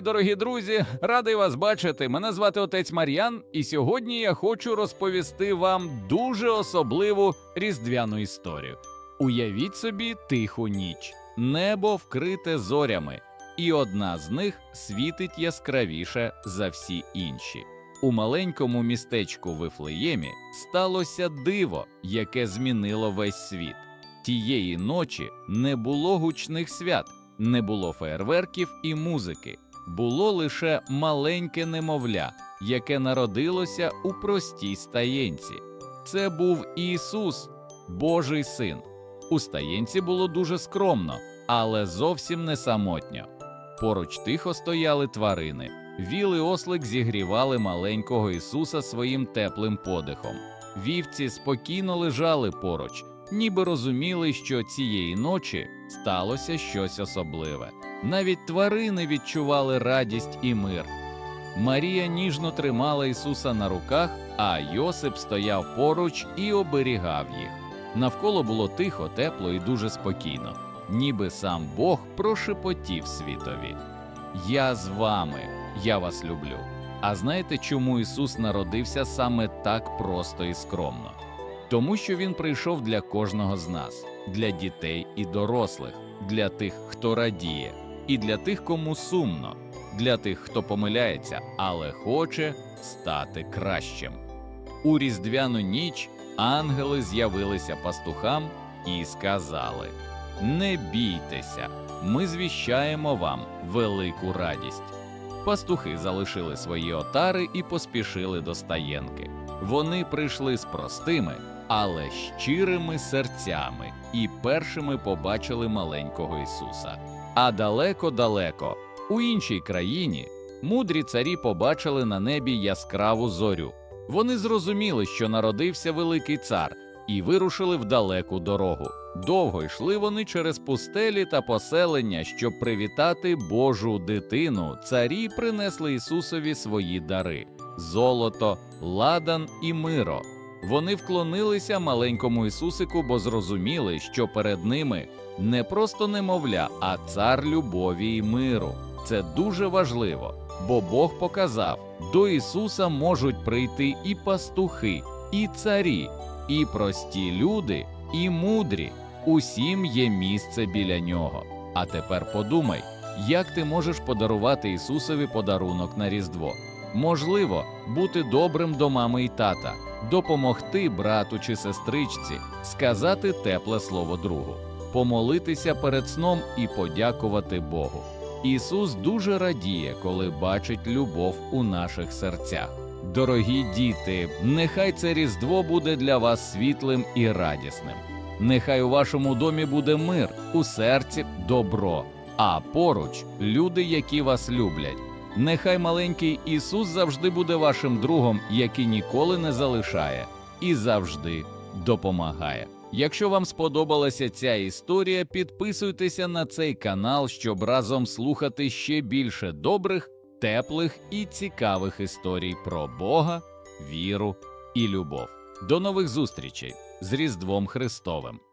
дорогі друзі! Радий вас бачити. Мене звати отець Мар'ян, і сьогодні я хочу розповісти вам дуже особливу різдвяну історію. Уявіть собі тиху ніч, небо вкрите зорями, і одна з них світить яскравіше за всі інші. У маленькому містечку Вифлеємі сталося диво, яке змінило весь світ. Тієї ночі не було гучних свят, не було феєрверків і музики, було лише маленьке немовля, яке народилося у простій стаєнці. Це був Ісус, Божий син. У стаєнці було дуже скромно, але зовсім не самотньо. Поруч тихо стояли тварини. Віли ослик зігрівали маленького Ісуса своїм теплим подихом. Вівці спокійно лежали поруч, ніби розуміли, що цієї ночі сталося щось особливе. Навіть тварини відчували радість і мир. Марія ніжно тримала Ісуса на руках, а Йосип стояв поруч і оберігав їх. Навколо було тихо, тепло і дуже спокійно, ніби сам Бог прошепотів світові. Я з вами, я вас люблю. А знаєте, чому Ісус народився саме так просто і скромно? Тому що Він прийшов для кожного з нас, для дітей і дорослих, для тих, хто радіє, і для тих, кому сумно, для тих, хто помиляється, але хоче стати кращим. У різдвяну ніч ангели з'явилися пастухам і сказали: Не бійтеся, ми звіщаємо вам велику радість. Пастухи залишили свої отари і поспішили до стаєнки. Вони прийшли з простими, але щирими серцями і першими побачили маленького Ісуса. А далеко-далеко, у іншій країні, мудрі царі побачили на небі яскраву зорю. Вони зрозуміли, що народився великий цар, і вирушили в далеку дорогу. Довго йшли вони через пустелі та поселення, щоб привітати Божу дитину. Царі принесли Ісусові свої дари золото, ладан і миро. Вони вклонилися маленькому Ісусику, бо зрозуміли, що перед ними не просто немовля, а цар любові і миру. Це дуже важливо, бо Бог показав, до Ісуса можуть прийти і пастухи, і царі, і прості люди, і мудрі. Усім є місце біля нього. А тепер подумай, як ти можеш подарувати Ісусові подарунок на Різдво. Можливо, бути добрим до мами і тата, допомогти брату чи сестричці, сказати тепле слово другу, помолитися перед сном і подякувати Богу. Ісус дуже радіє, коли бачить любов у наших серцях. Дорогі діти, нехай це Різдво буде для вас світлим і радісним. Нехай у вашому домі буде мир, у серці добро, а поруч люди, які вас люблять. Нехай маленький Ісус завжди буде вашим другом, який ніколи не залишає і завжди допомагає. Якщо вам сподобалася ця історія, підписуйтеся на цей канал, щоб разом слухати ще більше добрих, теплих і цікавих історій про Бога, віру і любов. До нових зустрічей з Різдвом Христовим!